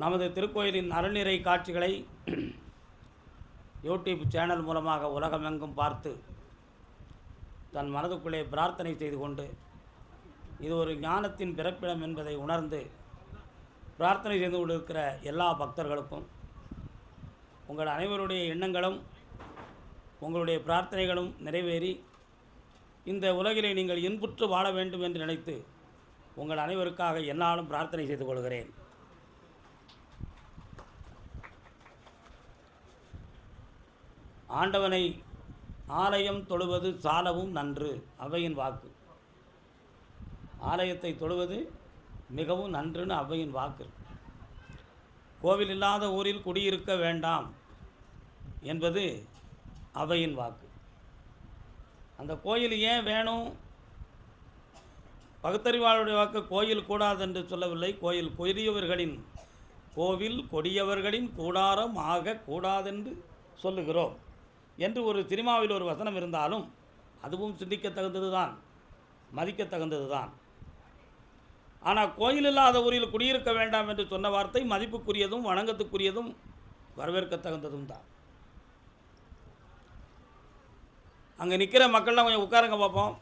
நமது திருக்கோயிலின் அருநிறை காட்சிகளை YouTube channel மூலமாக உலகமெங்கும் பார்த்து தன் மனதுக்குள்ளே பிரார்த்தனை செய்து கொண்டு இது ஒரு ஞானத்தின் பிறப்பிடம் என்பதை உணர்ந்து பிரார்த்தனை செய்து கொண்டிருக்கிற எல்லா பக்தர்களுக்கும் உங்கள் அனைவருடைய எண்ணங்களும் உங்களுடைய பிரார்த்தனைகளும் நிறைவேறி இந்த உலகிலே நீங்கள் இன்புற்று வாழ வேண்டும் என்று நினைத்து உங்கள் அனைவருக்காக என்னாலும் பிரார்த்தனை செய்து கொள்கிறேன். ஆண்டவனை ஆலயம் தொழுவது சாலவும் நன்று அவையின் வாக்கு. ஆலயத்தை தொழுவது மிகவும் நன்றுன்னு அவையின் வாக்கு கோவில் இல்லாத ஊரில் குடியிருக்க வேண்டாம் என்பது அவையின் வாக்கு. அந்த கோயில் ஏன் வேணும்? பகுத்தறிவாளருடைய வாக்கு கோயில் கூடாது என்று சொல்லவில்லை. கோயில் கொடியவர்களின் கோவில் கொடியவர்களின் கூடாரம் ஆக கூடாதென்று சொல்லுகிறோம். என்று ஒரு சினிமாவில் ஒரு வசனம் இருந்தாலும் அதுவும் சிந்திக்க தகுந்தது தான் மதிக்கத் தகுந்தது தான் ஆனால் கோயில் இல்லாத ஊரில் குடியிருக்க வேண்டாம் என்று சொன்ன வார்த்தை மதிப்புக்குரியதும் வணங்கத்துக்குரியதும் வரவேற்கத் தகுந்ததும் தான் அங்கே நிற்கிற மக்கள்லாம் கொஞ்சம் உட்காருங்க பார்ப்போம்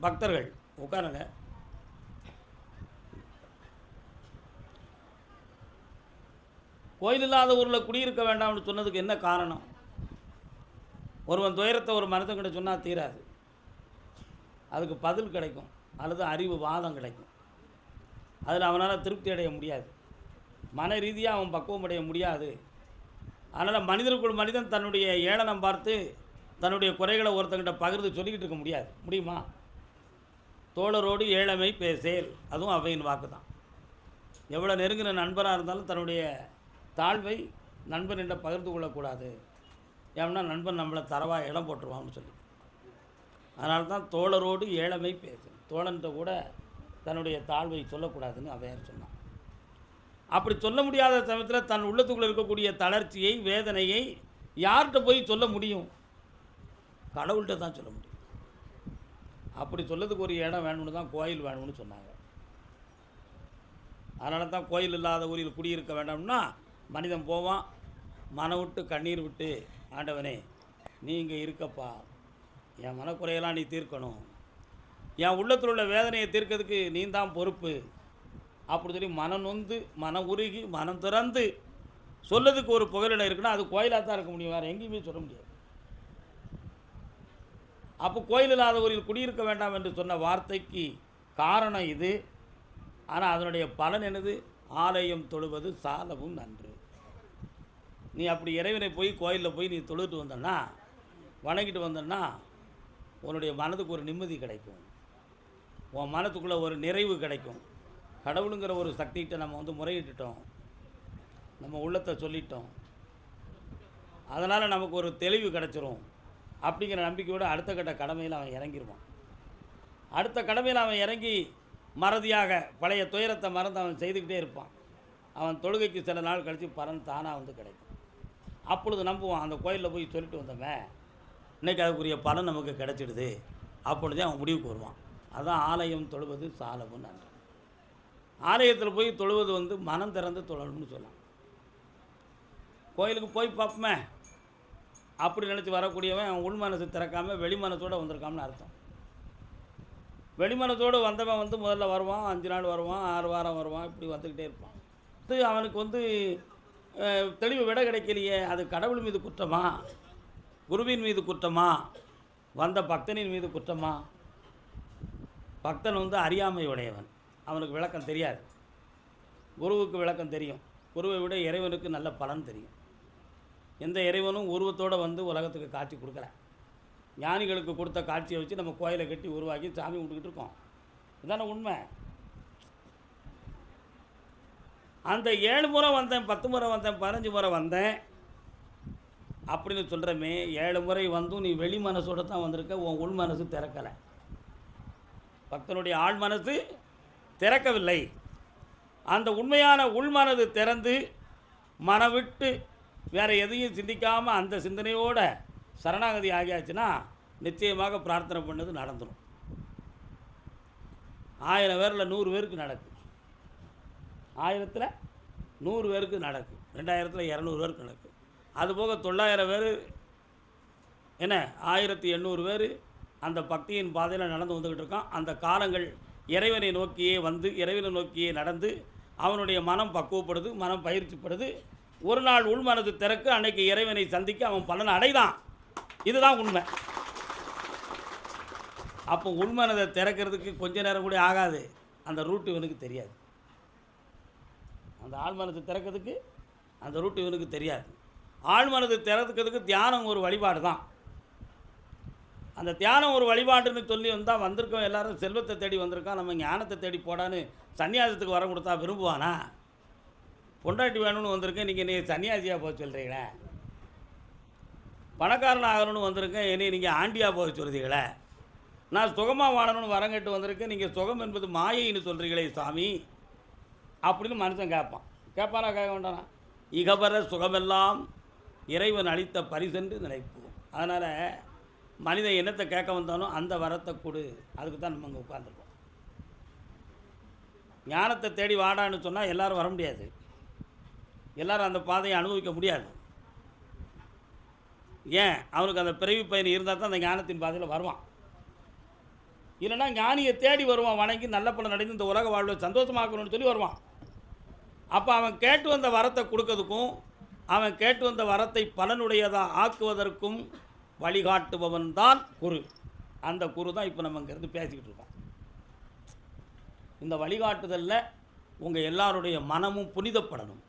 பக்தர்கள் உட்காருங்க. கோயில் இல்லாத ஊரில் குடியிருக்க வேண்டாம்னு சொன்னதுக்கு என்ன காரணம்? ஒருவன் துயரத்தை ஒரு மனதுக்கிட்ட சொன்னால் தீராது. அதுக்கு பதில் கிடைக்கும். அல்லது அறிவு வாதம் கிடைக்கும். அதில் அவனால் திருப்தி அடைய முடியாது. மன ரீதியாக அவன் பக்குவம் அடைய முடியாது. அதனால் மனிதனுக்குள் மனிதன் தன்னுடைய ஏளனம் பார்த்து தன்னுடைய குறைகளை ஒருத்தங்கிட்ட பகிர்ந்து சொல்லிக்கிட்டு இருக்க முடியாது. முடியுமா? தோழரோடு ஏழமை பேசேல் அதுவும் அவையின் வாக்கு தான் எவ்வளோ நெருங்கின நண்பராக இருந்தாலும் தன்னுடைய தாழ்வை நண்பனிடம் பகிர்ந்து கொள்ளக்கூடாது. ஏன்னா நண்பன் நம்மளை தரவா இடம் போட்டுருவான்னு சொல்லி. அதனால தான் தோழரோடு ஏழமை பேசும் தோழன்ட்ட கூட தன்னுடைய தாழ்வை சொல்லக்கூடாதுன்னு அவையார் சொன்னான். அப்படி சொல்ல முடியாத சமயத்தில் தன் உள்ளத்துக்குள்ளே இருக்கக்கூடிய தளர்ச்சியை வேதனையை யார்கிட்ட போய் சொல்ல முடியும்? கடவுள்கிட்ட தான் சொல்ல முடியும். அப்படி சொல்லதுக்கு ஒரு இடம் வேணும்னு தான் கோயில் வேணும்னு சொன்னாங்க. அதனால தான் கோயில் இல்லாத ஊரில் குடியிருக்க வேண்டாம்னா மனிதன் போவான் மனம் விட்டு கண்ணீர் விட்டு ஆண்டவனே நீ இங்கே இருக்கப்பா. என் மனக்குறையெல்லாம் நீ தீர்க்கணும். என் உள்ளத்தில் உள்ள வேதனையை தீர்க்கிறதுக்கு நீ தான் பொறுப்பு. அப்படி சொல்லி மனம் நொந்து மனம் உருகி மனம் திறந்து சொல்லதுக்கு ஒரு புகலிடம் இருக்குன்னா அது கோயிலாக தான் இருக்க முடியும். வேறு எங்கேயுமே சொல்ல முடியாது. அப்போ கோயில் இல்லாத ஊரில் குடியிருக்க வேண்டாம் என்று சொன்ன வார்த்தைக்கு காரணம் இது. ஆனால் அதனுடைய பலன் என்னது? ஆலயம் தொழுவது சாலவும் நன்று. நீ அப்படி இறைவனை போய் கோயிலில் போய் நீ தொழுட்டு வந்தன்னா வணங்கிட்டு வந்தன்னா உன்னுடைய மனதுக்கு ஒரு நிம்மதி கிடைக்கும். உன் மனத்துக்குள்ளே ஒரு நிறைவு கிடைக்கும். கடவுளுங்கிற ஒரு சக்திகிட்ட நம்ம வந்து முறையிட்டுட்டோம். நம்ம உள்ளத்தை சொல்லிட்டோம். அதனால் நமக்கு ஒரு தெளிவு கிடச்சிரும். அப்படிங்கிற நம்பிக்கையோடு அடுத்த கட்ட கடமையில் அவன் இறங்கிடுவான் அடுத்த கடமையில் அவன் இறங்கி மறதியாக பழைய துயரத்தை மறந்து அவன் செய்துக்கிட்டே இருப்பான். அவன் தொழுகைக்கு சில நாள் கழித்து பலன் தானாக வந்து கிடைக்கும். அப்பொழுது நம்புவான் அந்த கோயிலில் போய் சொல்லிட்டு வந்தவன் இன்றைக்கி அதுக்குரிய பலன் நமக்கு கிடைச்சிடுது. அப்பொழுதே அவன் முடிவுக்கு வருவான். அதுதான் ஆலயம் தொழுவது சாலவும் நன்று. ஆலயத்தில் போய் தொழுவது வந்து மனம் திறந்து தொழணும்னு சொல்லலாம் கோயிலுக்கு போய் பார்ப்போமே. அப்படி நினச்சி வரக்கூடியவன் அவன் உள் மனசு திறக்காமல் வெளி மனசோடு வந்திருக்கான்னு அர்த்தம். வெளிமனத்தோடு வந்தவன் வந்து முதல்ல வருவான் அஞ்சு நாள் வருவான் ஆறு வாரம் வருவான் இப்படி வந்துக்கிட்டே இருப்பான். இது அவனுக்கு வந்து தெளிவு விட கிடைக்கலையே அது கடவுள் மீது குற்றமா? குருவின் மீது குற்றமா? வந்த பக்தனின் மீது குற்றமா? பக்தன் வந்து அறியாமை உடையவன் அவனுக்கு விளக்கம் தெரியாது. குருவுக்கு விளக்கம் தெரியும். குருவை விட இறைவனுக்கு நல்ல பலன் தெரியும். எந்த இறைவனும் உருவத்தோடு வந்து உலகத்துக்கு காட்சி கொடுக்கல. ஞானிகளுக்கு கொடுத்த காட்சியை வச்சு நம்ம கோயிலை கட்டி உருவாக்கி சாமி கும்பிட்டுக்கிட்டு இருக்கோம். இதான உண்மை? அந்த ஏழு முறை வந்தேன் பத்து முறை வந்தேன் பதினஞ்சு முறை வந்தேன். அப்படின்னு சொல்கிறமே ஏழு முறை வந்தும் நீ வெளி மனசோட தான் வந்திருக்க உன் உள் மனசு திறக்கலை. பக்தனுடைய ஆள் மனசு திறக்கவில்லை. அந்த உண்மையான உள்மனது திறந்து மனவிட்டு வேறு எதையும் சிந்திக்காமல் அந்த சிந்தனையோட சரணாகதி ஆகியாச்சுன்னா நிச்சயமாக பிரார்த்தனை பண்ணது நடந்துடும் ஆயிரம் பேரில் நூறு பேருக்கு நடக்கும் ஆயிரத்தில் நூறு பேருக்கு நடக்கும் ரெண்டாயிரத்தில் இரநூறு பேருக்கு நடக்கும் அதுபோக தொள்ளாயிரம் பேர் என்ன ஆயிரத்தி எண்ணூறு பேர் அந்த பக்தியின் பாதையில் நடந்து வந்துக்கிட்டு இருக்கான் அந்த காலங்கள் இறைவனை நோக்கியே வந்து இறைவனை நோக்கியே நடந்து அவனுடைய மனம் பக்குவப்படுது மனம் பயிற்சிப்படுது. ஒரு நாள் உள்மனது திறக்கு அன்னைக்கு இறைவனை சந்திக்க அவன் பலன் அடைதான். இதுதான் உண்மை. அப்போ உள்மனதை திறக்கிறதுக்கு கொஞ்ச நேரம் கூட ஆகாது. அந்த ரூட் இவனுக்கு தெரியாது. அந்த ஆழ்மனத்தை திறக்கிறதுக்கு அந்த ரூட் இவனுக்கு தெரியாது. ஆழ்மனத்தை திறக்கிறதுக்கு தியானம் ஒரு வழிபாடு தான். அந்த தியானம் ஒரு வழிபாடுன்னு சொல்லி வந்தால் வந்திருக்கோம் எல்லாரும் செல்வத்தை தேடி வந்திருக்கான். நம்ம ஞானத்தை தேடி போடான்னு சன்னியாசத்துக்கு வரம் கொடுத்தா விரும்புவானா? பொண்டாட்டி வேணும்னு வந்திருக்கேன் நீங்கள் நீ சன்னியாசியாக போக சொல்கிறீங்களே பணக்காரன் ஆகணும்னு வந்திருக்கேன் என்னை நீங்கள் ஆண்டியாக போக சொல்கிறீங்களே நான் சுகமாக வாழணும்னு வரங்கட்டு வந்திருக்கேன் நீங்கள் சுகம் என்பது மாயைன்னு சொல்கிறீங்களே சாமி. அப்படின்னு மனுஷன் கேட்பான். கேட்பானா கேட்க வேண்டானா இகபர சுகமெல்லாம் இறைவன் அளித்த பரிசென்று நினைப்போம். அதனால் மனிதன் என்னத்தை கேட்க வந்தாலும் அந்த வரத்தை கொடு. அதுக்கு தான் நம்ம அங்கே உட்காந்துருக்கோம் ஞானத்தை தேடி வாடான்னு சொன்னால் எல்லோரும் வர முடியாது. எல்லாரும் அந்த பாதையை அனுபவிக்க முடியாது. ஏன்? அவனுக்கு அந்த பிறவி பயன் இருந்தால் தான் அந்த ஞானத்தின் பாதையில் வருவான். இல்லைன்னா ஞானியை தேடி வருவான். வணங்கி நல்ல பலன் நடந்து இந்த உலக வாழ்வை சந்தோஷமாக்கணும்னு சொல்லி வருவான். அப்போ அவன் கேட்டு வந்த வரத்தை கொடுக்கறதுக்கும் அவன் கேட்டு வந்த வரத்தை பலனுடையதாக ஆக்குவதற்கும் வழிகாட்டுபவன் தான் குரு. அந்த குரு தான் இப்போ நம்ம இங்கேருந்து பேசிக்கிட்டு இருக்கோம். இந்த வழிகாட்டுதலில் உங்கள் எல்லாருடைய மனமும் புனிதப்படணும்.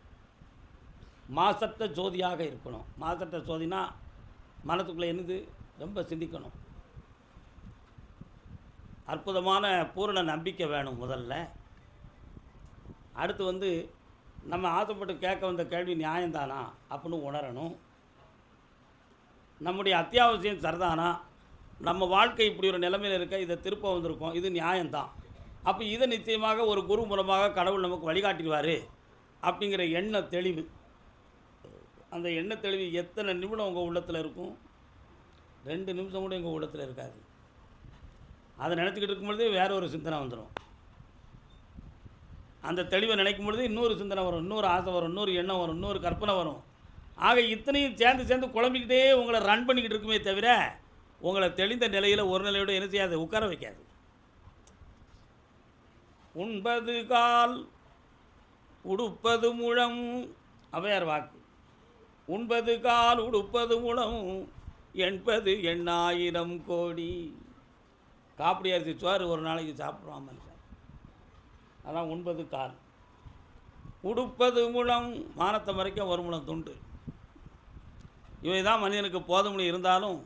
மாசற்ற ஜோதியாக இருக்கணும். மாசற்ற ஜோதினா மனத்துக்குள்ளே என்னது? ரொம்ப சிந்திக்கணும். அற்புதமான பூரண நம்பிக்கை வேணும் முதல்ல. அடுத்து வந்து நம்ம ஆசைப்பட்டு கேட்க வந்த கேள்வி நியாயம்தானா? அப்படின்னு உணரணும். நம்முடைய அத்தியாவசியம் சரிதானா? நம்ம வாழ்க்கை இப்படி ஒரு நிலைமையில் இருக்க இதை திருப்ப வந்திருக்கோம் இது நியாயம்தான். அப்போ இதை நிச்சயமாக ஒரு குரு மூலமாக கடவுள் நமக்கு வழிகாட்டிடுவார் அப்படிங்கிற எண்ண தெளிவு. அந்த எண்ண தெளிவு எத்தனை நிமிடம் உங்கள் உள்ளத்தில் இருக்கும்? ரெண்டு நிமிஷம் கூட எங்கள் உள்ளத்தில் இருக்காது. அதை நினச்சிக்கிட்டு இருக்கும்பொழுதே வேற ஒரு சிந்தனை வந்துடும் அந்த தெளிவை நினைக்கும் பொழுது இன்னொரு சிந்தனை வரும் இன்னொரு ஆசை வரும் இன்னொரு எண்ணம் வரும் இன்னொரு கற்பனை வரும். ஆக இத்தனையும் சேர்ந்து சேர்ந்து குழம்பிக்கிட்டே உங்களை ரன் பண்ணிக்கிட்டு இருக்குமே தவிர உங்களை தெளிந்த நிலையில் ஒரு நிலையோட என்ன செய்யாது உட்கார வைக்காது. உண்பது கால் உடுப்பது முழம் அவையார் வாக்கு. உண்பது கால் உடுப்பது முழம் எண்பது எண்ணாயிரம் கோடி. காப்பிடி அரிசி சோறு ஒரு நாளைக்கு சாப்பிடுவாமல் மனுஷன் அதான் உண்பது கால். உடுப்பது மூலம் மானத்தை வரைக்கும் ஒரு மூலம் துண்டு. இவை தான் மனிதனுக்கு போதும்னு இருந்தாலும்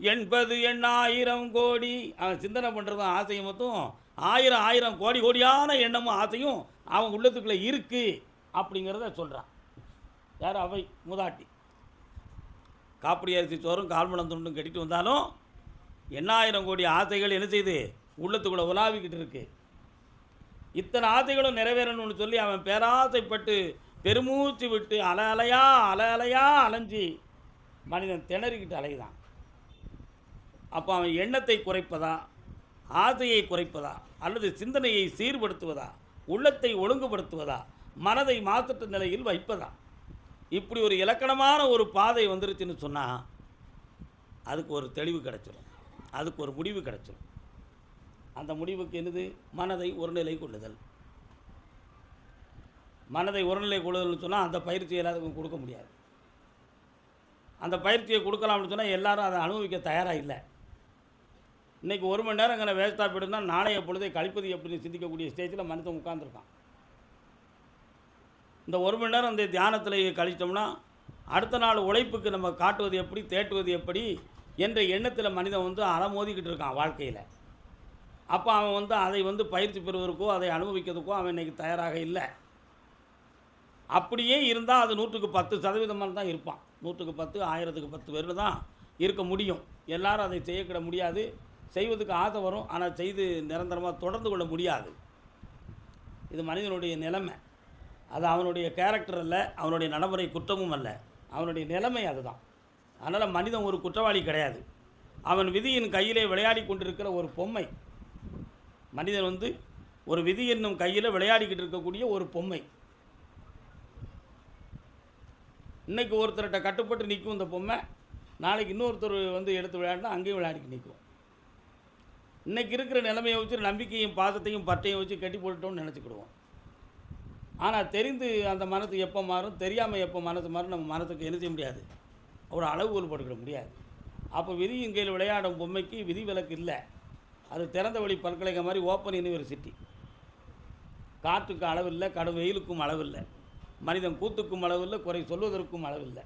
எண்பது எண்ணாயிரம் கோடி. அவன் சிந்தனை பண்ணுறதும் ஆசையும் மொத்தம் ஆயிரம் ஆயிரம் கோடி கோடியான எண்ணமும் ஆசையும் அவன் உள்ளத்துக்குள்ளே இருக்குது அப்படிங்கிறத சொல்கிறான் யார்? அவை மூதாட்டி. காப்பிடி அரிசி சோறும் கால்மலம் துண்டும் கட்டிட்டு வந்தாலும் எண்ணாயிரம் கோடி ஆசைகள் என்ன செய்யுது உள்ளத்துக்குள்ளே உலாவிக்கிட்டு இருக்குது இத்தனை ஆசைகளும் நிறைவேறணும்னு சொல்லி அவன் பேராசைப்பட்டு பெருமூச்சு விட்டு அல அலையா அல அலையா அலைஞ்சி மனிதன் திணறிக்கிட்டு அலையுதான். அப்போ அவன் எண்ணத்தை குறைப்பதா ஆசையை குறைப்பதா அல்லது சிந்தனையை சீர்படுத்துவதா உள்ளத்தை ஒழுங்குபடுத்துவதா மனதை மாசற்ற நிலையில் வைப்பதா? இப்படி ஒரு இலக்கணமான ஒரு பாதை வந்துருச்சுன்னு சொன்னால் அதுக்கு ஒரு தெளிவு கிடச்சிடும் அதுக்கு ஒரு முடிவு கிடச்சிடும் அந்த முடிவுக்கு என்னது? மனதை ஒருநிலை கொள்ளுதல். மனதை ஒருநிலை கொள்ளுதல்னு சொன்னால் அந்த பயிற்சி எல்லாத்துக்கும் கொடுக்க முடியாது. அந்த பயிற்சியை கொடுக்கலாம்னு சொன்னால் எல்லாரும் அதை அனுபவிக்க தயாராக இல்லை. இன்றைக்கி ஒரு மணி நேரம் இங்கே வேஸ்ட்டாக போயிடுனா நாளைய பொழுதை கழிப்பது எப்படின்னு சிந்திக்கக்கூடிய ஸ்டேஜில் மனுஷன் உட்காந்துருக்கான் இந்த ஒரு மணி நேரம் இந்த தியானத்தில் கழித்தோம்னா அடுத்த நாள் உழைப்புக்கு நம்ம காட்டுவது எப்படி தேட்டுவது எப்படி என்ற எண்ணத்தில் மனிதன் வந்து அலமோதிக்கிட்டு இருக்கான் வாழ்க்கையில். அப்போ அவன் வந்து அதை வந்து பயிற்சி பெறுவதற்கோ அதை அனுபவிக்கிறதுக்கோ அவன் இன்றைக்கி தயாராக இல்லை. அப்படியே இருந்தால் அது நூற்றுக்கு பத்து சதவீதமாக தான் இருப்பான். நூற்றுக்கு பத்து ஆயிரத்துக்கு பத்து பேர் தான் இருக்க முடியும். எல்லாரும் அதை செய்யக்கிட முடியாது. செய்வதுக்கு ஆசை வரும். ஆனால் செய்து நிரந்தரமாக தொடர்ந்து கொள்ள முடியாது. இது மனிதனுடைய நிலைமை. அது அவனுடைய கேரக்டர் அல்ல. அவனுடைய நடைமுறை குற்றமும் அல்ல. அவனுடைய நிலைமை அதுதான். அதனால் மனிதன் ஒரு குற்றவாளி கிடையாது. அவன் விதியின் கையிலே விளையாடி கொண்டிருக்கிற ஒரு பொம்மை. மனிதன் வந்து ஒரு விதி என்னும் கையில் விளையாடிக்கிட்டு இருக்கக்கூடிய ஒரு பொம்மை. இன்றைக்கி ஒருத்தர்கிட்ட கட்டுப்பட்டு நிற்கும் இந்த பொம்மை நாளைக்கு இன்னொருத்தர் வந்து எடுத்து விளையாடினா அங்கேயும் விளையாடிக்கு நிற்கும் இன்றைக்கி இருக்கிற நிலைமையை வச்சு நம்பிக்கையும் பாசத்தையும் பட்டையும் வச்சு கட்டி போட்டுட்டோம்னு நினச்சிக்கிடுவோம். ஆனால் தெரிந்து அந்த மனது எப்போ மாறும் தெரியாமல் எப்போ மனசு மாறும் நம்ம மனத்துக்கு என்ன செய்ய முடியாது? ஒரு அளவுகோல் போட்டுக்கிட முடியாது. அப்போ விதியின் கையில் விளையாடும் பொம்மைக்கு விதி விலக்கு இல்லை. அது திறந்த வழி பல்கலைக்கழகம் மாதிரி ஓப்பன் யூனிவர்சிட்டி காற்றுக்கு அளவில்லை கடும் வெயிலுக்கும் அளவில்லை. மனிதன் கூத்துக்கும் அளவில்லை குறை சொல்வதற்கும் அளவில்லை.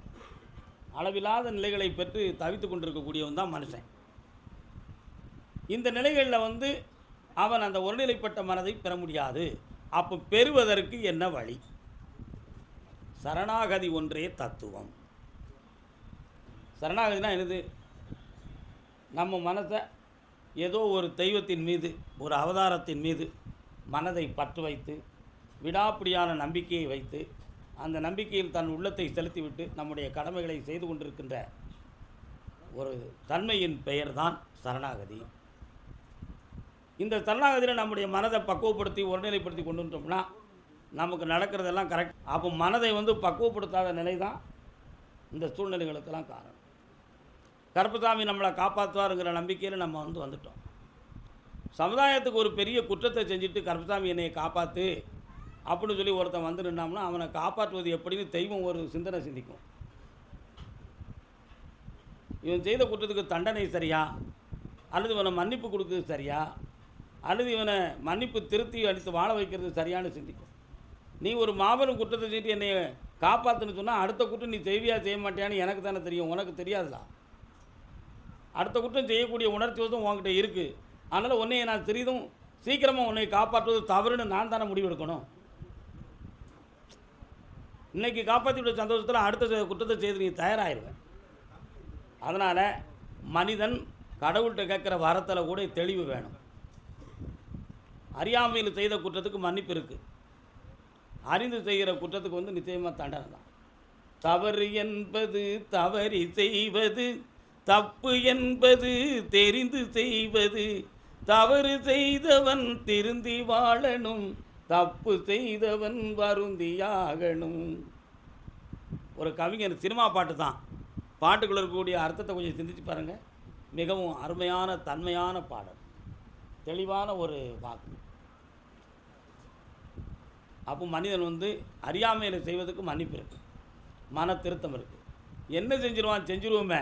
அளவில்லாத நிலைகளை பெற்று தவித்து கொண்டிருக்கக்கூடியவன் தான் மனுஷன். இந்த நிலைகளில் வந்து அவன் அந்த ஒருநிலைப்பட்ட மனதை பெற முடியாது. அப்போ பெறுவதற்கு என்ன வழி? சரணாகதி ஒன்றே தத்துவம். சரணாகதினா என்னது? நம்ம மனதை ஏதோ ஒரு தெய்வத்தின் மீது ஒரு அவதாரத்தின் மீது மனதை பற்று வைத்து விடாப்பிடியான நம்பிக்கையை வைத்து அந்த நம்பிக்கையில் தன் உள்ளத்தை செலுத்திவிட்டு நம்முடைய கடமைகளை செய்து கொண்டிருக்கின்ற ஒரு தன்மையின் பெயர்தான் சரணாகதி. இந்த சரணாகதியில் நம்முடைய மனதை பக்குவப்படுத்தி ஒருநிலைப்படுத்தி கொண்டு வந்துட்டோம்னா நமக்கு நடக்கிறதெல்லாம் கரெக்ட் அப்போ மனதை வந்து பக்குவப்படுத்தாத நிலை தான் இந்த சூழ்நிலைகளுக்கெல்லாம் காரணம். கருப்பசாமி நம்மளை காப்பாற்றுவாருங்கிற நம்பிக்கையில் நம்ம வந்து வந்துட்டோம். சமுதாயத்துக்கு ஒரு பெரிய குற்றத்தை செஞ்சுட்டு கருப்பசாமி என்னை காப்பாற்று அப்படின்னு சொல்லி ஒருத்தன் வந்து நின்னாம்னா அவனை காப்பாற்றுவது எப்படின்னு தெய்வம் ஒரு சிந்தனை சிந்திக்கும். இவன் செய்த குற்றத்துக்கு தண்டனை சரியா? அல்லது இவனை மன்னிப்பு கொடுக்குறது சரியா? அல்லது இவனை மன்னிப்பு திருத்தி அடித்து வாழ வைக்கிறது சரியான்னு சிந்திக்கும். நீ ஒரு மாபெரும் குற்றத்தை செஞ்சு என்னை காப்பாற்றுன்னு சொன்னால் அடுத்த குற்றம் நீ செய்வியா செய்ய மாட்டியான்னு எனக்கு தானே தெரியும். உனக்கு தெரியாதுடா. அடுத்த குற்றம் செய்யக்கூடிய உணர்ச்சி வசம் உங்ககிட்ட இருக்குது அதனால் உன்னைய நான் சிறிதும் சீக்கிரமாக உன்னை காப்பாற்றுவது தவறுன்னு நான் தானே முடிவெடுக்கணும். இன்னைக்கு காப்பாற்றி விட சந்தோஷத்தில் அடுத்த குற்றத்தை செய்து நீ தயாராகிடுவேன் அதனால் மனிதன் கடவுள்கிட்ட கேட்குற வரத்தில் கூட தெளிவு வேணும். அறியாமையில் செய்த குற்றத்துக்கு மன்னிப்பு இருக்குது அறிந்து செய்கிற குற்றத்துக்கு வந்து நிச்சயமாக தண்டனை தான். தவறு என்பது தவறி செய்வது தப்பு என்பது தெரிந்து செய்வது தவறு செய்தவன் திருந்தி வாழணும் தப்பு செய்தவன் வருந்தியாகணும் ஒரு கவிஞர் சினிமா பாட்டு தான். பாட்டுக்குள்ள இருக்கக்கூடிய அர்த்தத்தை கொஞ்சம் சிந்திச்சு பாருங்கள் மிகவும் அருமையான தன்மையான பாடல். தெளிவான ஒரு வாக்கு. அப்போ மனிதன் வந்து அறியாமையில் செய்வதற்கு மன்னிப்பு இருக்குது மன திருத்தம் இருக்குது என்ன செஞ்சிருவான்? செஞ்சிருவோமே.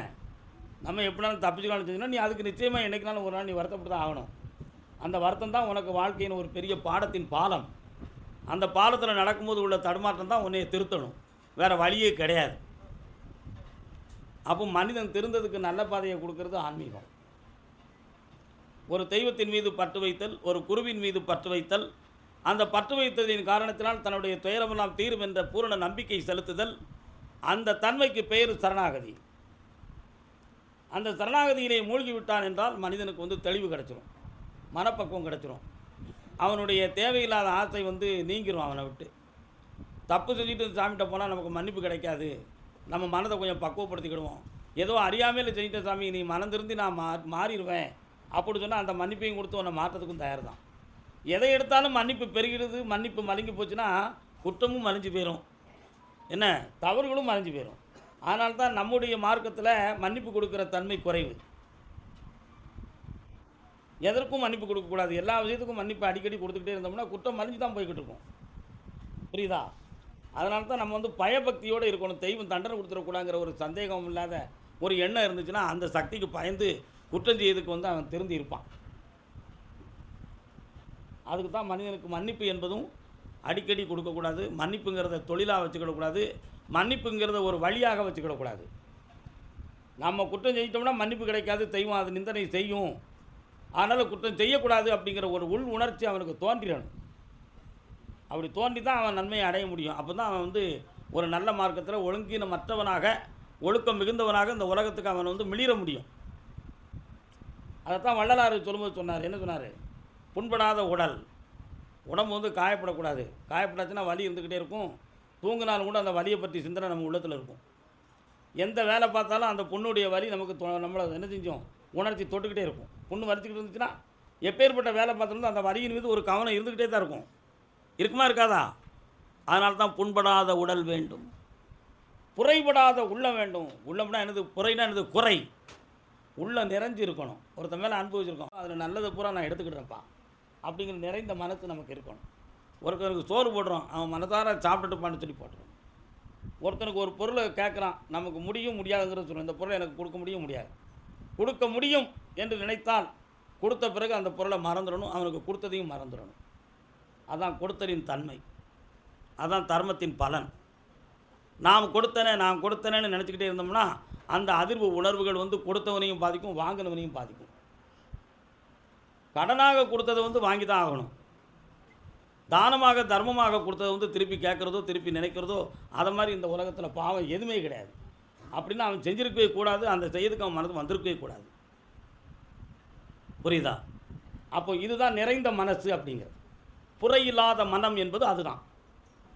நம்ம எப்படினாலும் தப்பிச்சுக்கலாம்னு செஞ்சோம்னா நீ அதுக்கு நிச்சயமாக என்னைக்குனாலும் ஒரு நாள் நீ வருத்தப்பட்டு தான் ஆகணும். அந்த வருத்தம் தான் உனக்கு வாழ்க்கையின் ஒரு பெரிய பாடத்தின் பாலம். அந்த பாலத்தில் நடக்கும்போது உள்ள தடுமாற்றம் தான் உன்னைய திருத்தணும். வேறு வழியே கிடையாது. அப்போ மனிதன் திருந்ததுக்கு நல்ல பாதையை கொடுக்கறது ஆன்மீகம். ஒரு தெய்வத்தின் மீது பற்று வைத்தல் ஒரு குருவின் மீது பற்று வைத்தல் அந்த பற்று வைத்ததின் காரணத்தினால் தன்னுடைய துயரமெல்லாம் தீரும் என்ற பூரண நம்பிக்கை செலுத்துதல் அந்த தன்மைக்கு பெயர் சரணாகதி. அந்த சரணாகதியிலே மூழ்கி விட்டான் என்றால் மனிதனுக்கு வந்து தெளிவு கிடச்சிரும். மனப்பக்குவம் கிடைச்சிரும். அவனுடைய தேவையில்லாத ஆசை வந்து நீங்கிரும் அவனை விட்டு. தப்பு செஞ்சுட்டு சாமிகிட்ட போனால் நமக்கு மன்னிப்பு கிடைக்காது. நம்ம மனதை கொஞ்சம் பக்குவப்படுத்திக்கிடுவோம். ஏதோ அறியாமையில் செஞ்சிட்ட சாமி நீ மனந்திருந்து நான் மா மாறிடுவேன். அப்படி சொன்னால் அந்த மன்னிப்பையும் கொடுத்து உன்னை மாற்றத்துக்கும் தயார் தான் எதை எடுத்தாலும் மன்னிப்பு பெருகிடுது மன்னிப்பு மலிங்கி போச்சுன்னா குற்றமும் மலிஞ்சு போயிடும் என்ன? தவறுகளும் மறைஞ்சு போயிடும் அதனால தான் நம்முடைய மார்க்கத்தில் மன்னிப்பு கொடுக்குற தன்மை குறைவு. எதற்கும் மன்னிப்பு கொடுக்கக்கூடாது எல்லா விஷயத்துக்கும் மன்னிப்பு அடிக்கடி கொடுத்துக்கிட்டே இருந்தோம்னா குற்றம் மறைஞ்சு தான் போய்கிட்டு இருக்கும். புரியுதா? அதனால தான் நம்ம வந்து பயபக்தியோடு இருக்கணும். தெய்வம் தண்டனை கொடுத்துடக்கூடாங்கிற ஒரு சந்தேகம் இல்லாத ஒரு எண்ணம் இருந்துச்சுன்னா அந்த சக்திக்கு பயந்து குற்றம் செய்யறதுக்கு வந்து அவன் திருந்தி இருப்பான். அதுக்கு தான் மனிதனுக்கு மன்னிப்பு என்பதும் அடிக்கடி கொடுக்கக்கூடாது மன்னிப்புங்கிறத தொழிலாக வச்சுக்கிடக்கூடாது மன்னிப்புங்கிறத ஒரு வழியாக வச்சுக்கிடக்கூடாது. நம்ம குற்றம் செஞ்சிட்டோம்னா மன்னிப்பு கிடைக்காது தெய்வம் அது நிந்தனை செய்யும். அதனால் குற்றம் செய்யக்கூடாது அப்படிங்கிற ஒரு உள் உணர்ச்சி அவனுக்கு தோன்றிடணும். அப்படி தோன்றி தான் அவன் நன்மையை அடைய முடியும். அப்போ தான் அவன் வந்து ஒரு நல்ல மார்க்கத்தில் ஒழுங்கின மற்றவனாக ஒழுக்கம் மிகுந்தவனாக இந்த உலகத்துக்கு அவன் வந்து மிளிர முடியும். அதைத்தான் வள்ளலாறு சொல்லும்போது சொன்னார் என்ன சொன்னார்? புண்படாத உடல். உடம்பு வந்து காயப்படக்கூடாது. காயப்படாச்சுன்னா வலி இருந்துக்கிட்டே இருக்கும். தூங்கினாலும் கூட அந்த வலியை பற்றி சிந்தனை நம்ம உள்ளத்தில் இருக்கும். எந்த வேலை பார்த்தாலும் அந்த பொண்ணுடைய வலி நமக்கு தொ- நம்மளை என்ன செஞ்சோம்? உணர்ச்சி தொட்டுக்கிட்டே இருக்கும். பொண்ணு வலிச்சுக்கிட்டு இருந்துச்சுன்னா எப்பேற்பட்ட வேலை பார்த்தாலும் அந்த வலியின் மீது ஒரு கவனம் இருந்துக்கிட்டே தான் இருக்கும். இருக்குமா இருக்காதா? அதனால தான் புண்படாத உடல் வேண்டும். புறைபடாத உள்ளம் வேண்டும். உள்ளம்னா எனது புறைனா எனது குறை. உள்ளம் நிறைஞ்சு இருக்கணும். ஒருத்தன் மேலே அனுபவிச்சிருக்கோம் அதில் நல்லது பூரா நான் எடுத்துக்கிட்டேன்ப்பா அப்படிங்கிற நிறைந்த மனசு நமக்கு இருக்கணும். ஒருத்தனுக்கு சோறு போடுறோம் அவன் மனதார சாப்பிட்டுட்டுப்பான்னு சொல்லி போட்டுருவோம். ஒருத்தனுக்கு ஒரு பொருளை கேட்குறான் நமக்கு முடியும் முடியாதுங்கிற சொல்லுவோம் இந்த பொருளை எனக்கு கொடுக்க முடியும் முடியாது. கொடுக்க முடியும் என்று நினைத்தால் கொடுத்த பிறகு அந்த பொருளை மறந்துடணும் அவனுக்கு கொடுத்ததையும் மறந்துடணும். அதான் கொடுத்தலின் தன்மை. அதான் தர்மத்தின் பலன். நாம் கொடுத்தனே நான் கொடுத்தனேன்னு நினச்சிக்கிட்டே இருந்தோம்னா அந்த அதிர்வு உணர்வுகள் வந்து கொடுத்தவனையும் பாதிக்கும் வாங்கினவனையும் பாதிக்கும். கடனாக கொடுத்ததை வந்து வாங்கி தான் ஆகணும். தானமாக தர்மமாக கொடுத்ததை வந்து திருப்பி கேட்குறதோ திருப்பி நினைக்கிறதோ அதை மாதிரி இந்த உலகத்தில் பாவம் எதுவுமே கிடையாது. அப்படின்னு அவன் செஞ்சிருக்கவே கூடாது அந்த செய்யறதுக்கு அவன் மனது வந்திருக்கவே கூடாது. புரியுதா? அப்போ இதுதான் நிறைந்த மனசு அப்படிங்கிறது. குறையில்லாத மனம் என்பது அதுதான்.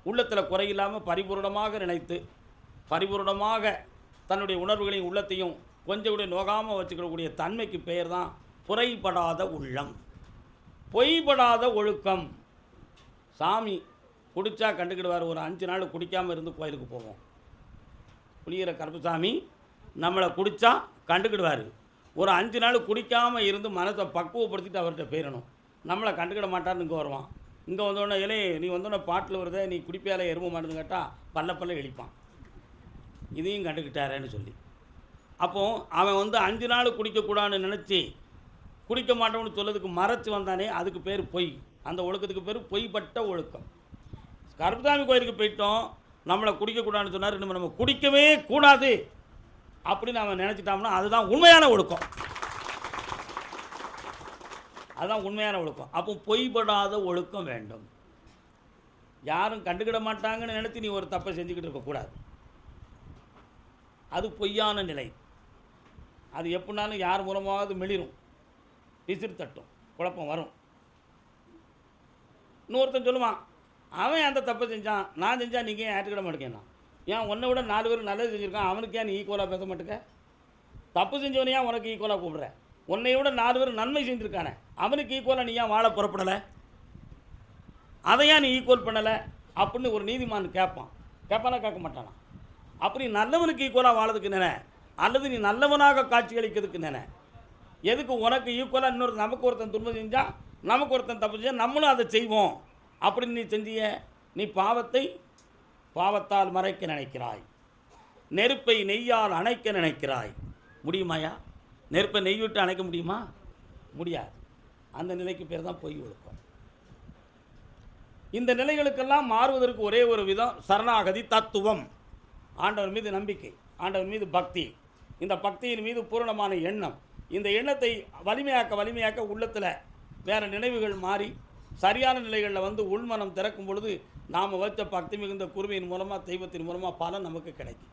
உள்ளத்தில் குறையில்லாமல் பரிபூரணமாக நினைத்து பரிபூரணமாக தன்னுடைய உணர்வுகளையும் உள்ளத்தையும் கொஞ்சம் கூட நோகாமல் வச்சுக்கக்கூடிய தன்மைக்கு பெயர் தான் புறைபடாத உள்ளம். பொய்படாத ஒழுக்கம். சாமி குடித்தா கண்டுக்கிடுவார் ஒரு அஞ்சு நாள் குடிக்காமல் இருந்து கோயிலுக்கு போவோம். புளியிற கருப்புசாமி நம்மளை குடித்தா கண்டுக்கிடுவார். ஒரு அஞ்சு நாள் குடிக்காமல் இருந்து மனசை பக்குவப்படுத்திட்டு அவர்கிட்ட போயிடணும் நம்மளை கண்டுக்கிட மாட்டார்னு இங்கே வருவான். இங்கே வந்தோடனே இலே நீ வந்தோடனே பாட்டில் வருதே நீ குடிப்பேல எரும மாட்டேன்னு கேட்டால் பல்ல பல்ல இழிப்பான். இதையும் கண்டுக்கிட்டாரேன்னு சொல்லி. அப்போது அவன் வந்து அஞ்சு நாள் குடிக்கக்கூடாதுன்னு நினச்சி குடிக்க மாட்டோம்னு சொல்லதுக்கு மறைச்சு வந்தானே அதுக்கு பேர் பொய். அந்த ஒழுக்கத்துக்கு பேர் பொய்ப்பட்ட ஒழுக்கம். கருப்பசாமி கோயிலுக்கு போயிட்டோம். நம்மளை குடிக்கக்கூடாதுன்னு சொன்னார். நம்ம நம்ம குடிக்கவே கூடாது. அப்படின்னு நம்ம நினச்சிட்டோம்னா அதுதான் உண்மையான ஒழுக்கம். அதுதான் உண்மையான ஒழுக்கம். அப்போ பொய்படாத ஒழுக்கம் வேண்டும். யாரும் கண்டுக்கிட மாட்டாங்கன்னு நினச்சி நீ ஒரு தப்பை செஞ்சுக்கிட்டு இருக்கக்கூடாது அது பொய்யான நிலை. அது எப்படினாலும் யார் மூலமாவது மெளிரும். விசிறு தட்டும். குழப்பம் வரும். இன்னொருத்தன் சொல்லுவான் அவன் அந்த தப்பை செஞ்சான்? நான் செஞ்சால் நீங்கள் ஏன் ஏற்றுக்கிட மாட்டேங்கண்ணா ஏன் உன்னை விட நாலு பேர் நல்லது செஞ்சுருக்கான். அவனுக்கு ஏன் நீ ஈக்குவலாக பேச மாட்டேங்க தப்பு செஞ்சவனை ஏன் உனக்கு ஈக்குவலாக கூப்பிடுற? உன்னை விட நாலு பேர் நன்மை செஞ்சுருக்கானே. அவனுக்கு ஈக்குவலாக நீ ஏன் வாழ புறப்படலை? அதையா ஏன் நீ ஈக்குவல் பண்ணலை? அப்படின்னு ஒரு நீதிமான் கேட்பான். கேட்பானா கேட்க மாட்டானா? அப்படி நல்லவனுக்கு ஈக்குவலாக வாழறதுக்கு நினை அல்லது நீ நல்லவனாக காட்சி அளிக்கிறதுக்கு நினை எதுக்கு உனக்கு ஈக்குவலாக இன்னொரு நமக்கு ஒருத்தன் துன்பம் செஞ்சால் நமக்கு ஒருத்தன் தப்பு செஞ்சால் நம்மளும் அதை செய்வோம். அப்படின்னு நீ செஞ்சிய நீ பாவத்தை பாவத்தால் மறைக்க நினைக்கிறாய். நெருப்பை நெய்யால் அணைக்க நினைக்கிறாய். முடியுமாயா நெருப்பை நெய் விட்டு அணைக்க முடியுமா? முடியாது. அந்த நிலைக்கு பேர் தான் பொய் ஒழுக்கம். இந்த நிலைகளுக்கெல்லாம் மாறுவதற்கு ஒரே ஒரு விதம் சரணாகதி தத்துவம். ஆண்டவர் மீது நம்பிக்கை ஆண்டவர் மீது பக்தி. இந்த பக்தியின் மீது பூரணமான எண்ணம். இந்த எண்ணத்தை வலிமையாக்க வலிமையாக்க உள்ளத்தில் வேறு நினைவுகள் மாறி சரியான நிலைகளில் வந்து உள்மனம் திறக்கும் பொழுது நாம் வச்ச பக்தி மிகுந்த குருவியின் மூலமாக தெய்வத்தின் மூலமாக பலன் நமக்கு கிடைக்கும்.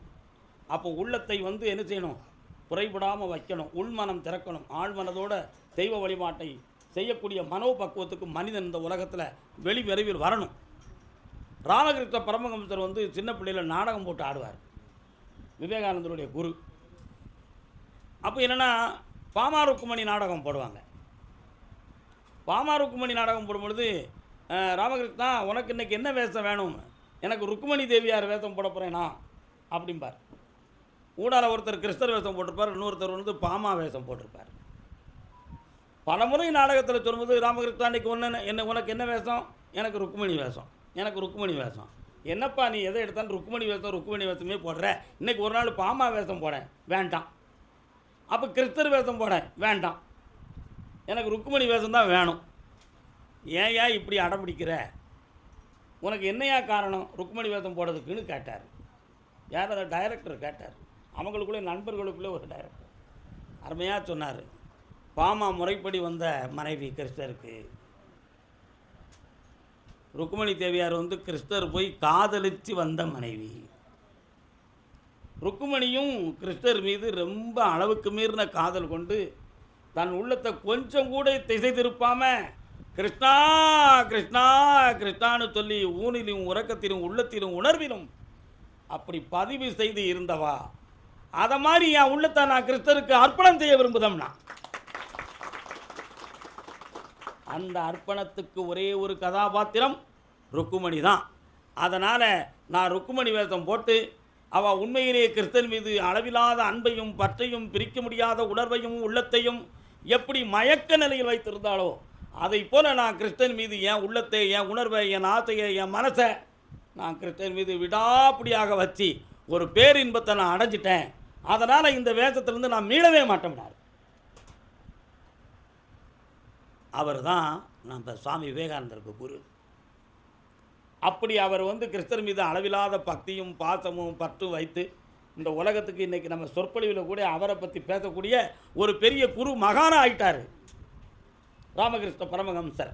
அப்போ உள்ளத்தை வந்து என்ன செய்யணும்? குறைபடாமல் வைக்கணும். உள்மனம் திறக்கணும். ஆழ்மனதோட தெய்வ வழிபாட்டை செய்யக்கூடிய மனோ பக்குவத்துக்கு மனிதன் இந்த உலகத்தில் வெளி விரைவில் வரணும். ராமகிருஷ்ண பரமஹம்சர் வந்து சின்ன பிள்ளையில் நாடகம் போட்டு ஆடுவார். விவேகானந்தருடைய குரு. அப்போ என்னென்னா பாமா ருக்குமணி நாடகம் போடுவாங்க. பாமா ருக்குமணி நாடகம் போடும்பொழுது ராமகிருஷ்ணா உனக்கு இன்னைக்கு என்ன வேஷம் வேணும் எனக்கு ருக்குமணி தேவியார் வேஷம் போட போகிறேனா அப்படிம்பார். ஊடால ஒருத்தர் கிறிஸ்தர் வேஷம் போட்டிருப்பார் இன்னொருத்தர் வந்து பாமா வேஷம் போட்டிருப்பார். பலமுறை நாடகத்தில் சொல்லும்போது ராமகிருஷ்ணா அன்னைக்கு ஒன்று என்ன உனக்கு என்ன வேஷம்? எனக்கு ருக்குமணி வேஷம். எனக்கு ருக்குமணி வேஷம். என்னப்பா நீ எதை எடுத்தாலும் ருக்குமணி வேஷம் ருக்குமணி வேஷமே போடுற. இன்னைக்கு ஒரு நாள் பாமா வேஷம் போட வேண்டாம். அப்போ கிறிஸ்தர் வேஷம் போட வேண்டாம். எனக்கு ருக்குமணி வேஷம் தான் வேணும். ஏன் ஏன் இப்படி அடம் பிடிக்கிற? உனக்கு என்னையா காரணம் ருக்குமணி வேஷம் போடுறதுக்குன்னு கேட்டார். யார் அதை டைரக்டர் கேட்டார். அவங்களுக்குள்ளே நண்பர்களுக்குள்ளே ஒரு டைரக்டர் அருமையாக சொன்னார். பாமா முறைப்படி வந்த மனைவி கிறிஸ்தருக்கு. ருக்குமணி தேவியார் வந்து கிறிஸ்தர் போய் காதலித்து வந்த மனைவி. ருக்குமணியும் கிருஷ்ணர் மீது ரொம்ப அளவுக்கு மீறின காதல் கொண்டு தன் உள்ளத்தை கொஞ்சம் கூட திசை திருப்பாம கிருஷ்ணா கிருஷ்ணா கிருஷ்ணான்னு சொல்லி ஊனிலும் உறக்கத்திலும் உள்ளத்திலும் உணர்விலும் அப்படி பதிவு செய்து இருந்தவா? அதை மாதிரி என் உள்ளத்தை நான் கிறிஸ்தருக்கு அர்ப்பணம் செய்ய விரும்புதம்னா? அந்த அர்ப்பணத்துக்கு ஒரே ஒரு கதாபாத்திரம் ருக்குமணி தான் அதனால் நான் ருக்குமணி வேஷம் போட்டு அவள் உண்மையிலேயே கிறிஸ்தன் மீது அளவில்லாத அன்பையும் பற்றையும் பிரிக்க முடியாத உணர்வையும் உள்ளத்தையும் எப்படி மயக்க நிலையில் வைத்திருந்தாளோ அதை போல நான் கிறிஸ்தன் மீது என் உள்ளத்தை என் உணர்வை என் ஆசையை என் மனசை நான் கிறிஸ்தன் மீது விடாப்படியாக வச்சு ஒரு பேரின்பத்தை நான் அடைஞ்சிட்டேன். அதனால் இந்த வேஷத்திலிருந்து நான் மீளவே மாட்டேன்னார் அவர் தான் நம்ம சுவாமி விவேகானந்தருக்கு குரு. அப்படி அவர் வந்து கிறிஸ்தர் மீது அளவில்லாத பக்தியும் பாசமும் பற்றும் வைத்து இந்த உலகத்துக்கு இன்றைக்கி நம்ம சொற்பொழிவில் கூட அவரை பற்றி பேசக்கூடிய ஒரு பெரிய குரு மகானா ஆயிட்டார். ராமகிருஷ்ண பரமஹம்சர்.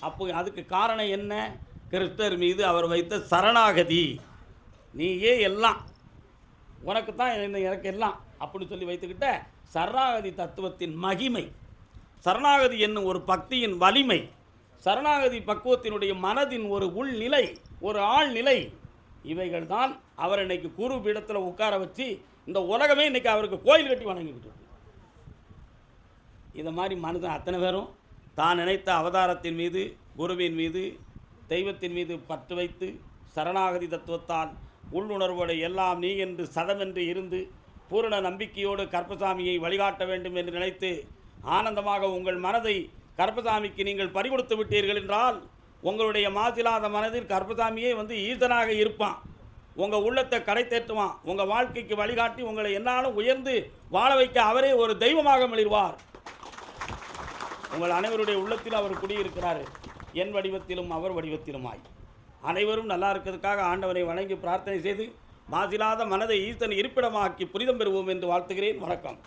அப்போ அதுக்கு காரணம் என்ன? கிறிஸ்தர் மீது அவர் வைத்த சரணாகதி. நீயே எல்லாம். உனக்கு தான் என்ன- எனக்கு எல்லாம் அப்படின்னு சொல்லி வைத்துக்கிட்ட சரணாகதி தத்துவத்தின் மகிமை. சரணாகதி என்னும் ஒரு பக்தியின் வலிமை. சரணாகதி பக்குவத்தினுடைய மனதின் ஒரு உள்நிலை ஒரு ஆழ்நிலை இவைகள் தான் அவர் இன்னைக்கு குரு பீடத்தில் உட்கார வச்சு இந்த உலகமே இன்னைக்கு அவருக்கு கோயில் கட்டி வணங்கிக்கிட்டு இருக்கு இதை மாதிரி மனுஷன் அத்தனை பேரும் தான் நினைத்த அவதாரத்தின் மீது குருவின் மீது தெய்வத்தின் மீது பற்று வைத்து சரணாகதி தத்துவத்தால் உள்ளுணர்வோடு எல்லாம் நீ என்று சதமென்று இருந்து பூரண நம்பிக்கையோடு கற்பசாமியை வழிகாட்ட வேண்டும் என்று நினைத்து ஆனந்தமாக உங்கள் மனதை கருப்பசாமிக்கு நீங்கள் பறிகொடுத்து விட்டீர்கள் என்றால் உங்களுடைய மாசிலாத மனதில் கருப்பசாமியே வந்து ஈசனாக இருப்பான். உங்கள் உள்ளத்தை கடை தேற்றுவான். உங்கள் வாழ்க்கைக்கு வழிகாட்டி உங்களை என்னாலும் உயர்ந்து வாழ வைக்க அவரே ஒரு தெய்வமாக மிளிர்வார் உங்கள் அனைவருடைய உள்ளத்தில் அவர் குடியிருக்கிறார். என் வடிவத்திலும் அவர் வடிவத்திலுமாய். அனைவரும் நல்லா இருக்கிறதுக்காக ஆண்டவனை வணங்கி பிரார்த்தனை செய்து மாசிலாத மனதை ஈசன் இருப்பிடமாக்கி புரிதம் பெறுவோம் என்று வாழ்த்துகிறேன். வணக்கம்.